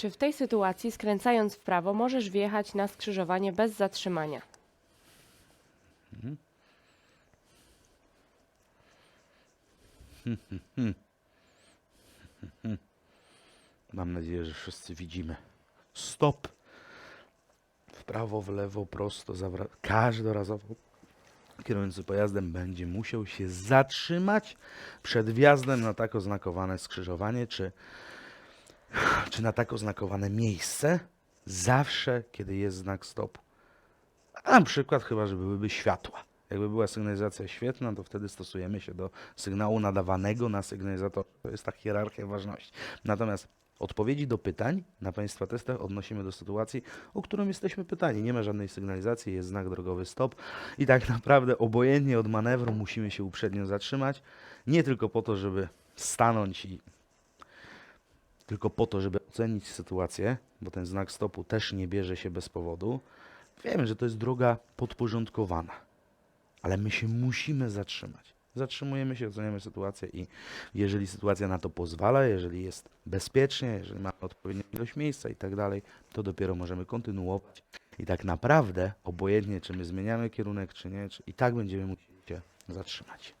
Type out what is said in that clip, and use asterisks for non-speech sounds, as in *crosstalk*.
Czy w tej sytuacji, skręcając w prawo, możesz wjechać na skrzyżowanie bez zatrzymania? *laughs* Mam nadzieję, że wszyscy widzimy. Stop. W prawo, w lewo, prosto, zawra- każdorazowo kierujący pojazdem będzie musiał się zatrzymać przed wjazdem na tak oznakowane skrzyżowanie, czy, czy na tak oznakowane miejsce, zawsze, kiedy jest znak stopu. A na przykład, chyba, że byłyby światła. Jakby była sygnalizacja świetna, to wtedy stosujemy się do sygnału nadawanego na sygnalizator. To jest ta hierarchia ważności. Natomiast odpowiedzi do pytań na Państwa testach odnosimy do sytuacji, o którą jesteśmy pytani. Nie ma żadnej sygnalizacji, jest znak drogowy stop i tak naprawdę obojętnie od manewru musimy się uprzednio zatrzymać. Nie tylko po to, żeby stanąć i tylko po to, żeby ocenić sytuację, bo ten znak stopu też nie bierze się bez powodu. Wiemy, że to jest droga podporządkowana, ale my się musimy zatrzymać. Zatrzymujemy się, oceniamy sytuację i jeżeli sytuacja na to pozwala, jeżeli jest bezpiecznie, jeżeli mamy odpowiednią ilość miejsca i tak dalej, to dopiero możemy kontynuować. I tak naprawdę, obojętnie czy my zmieniamy kierunek, czy nie, czy i tak będziemy musieli się zatrzymać.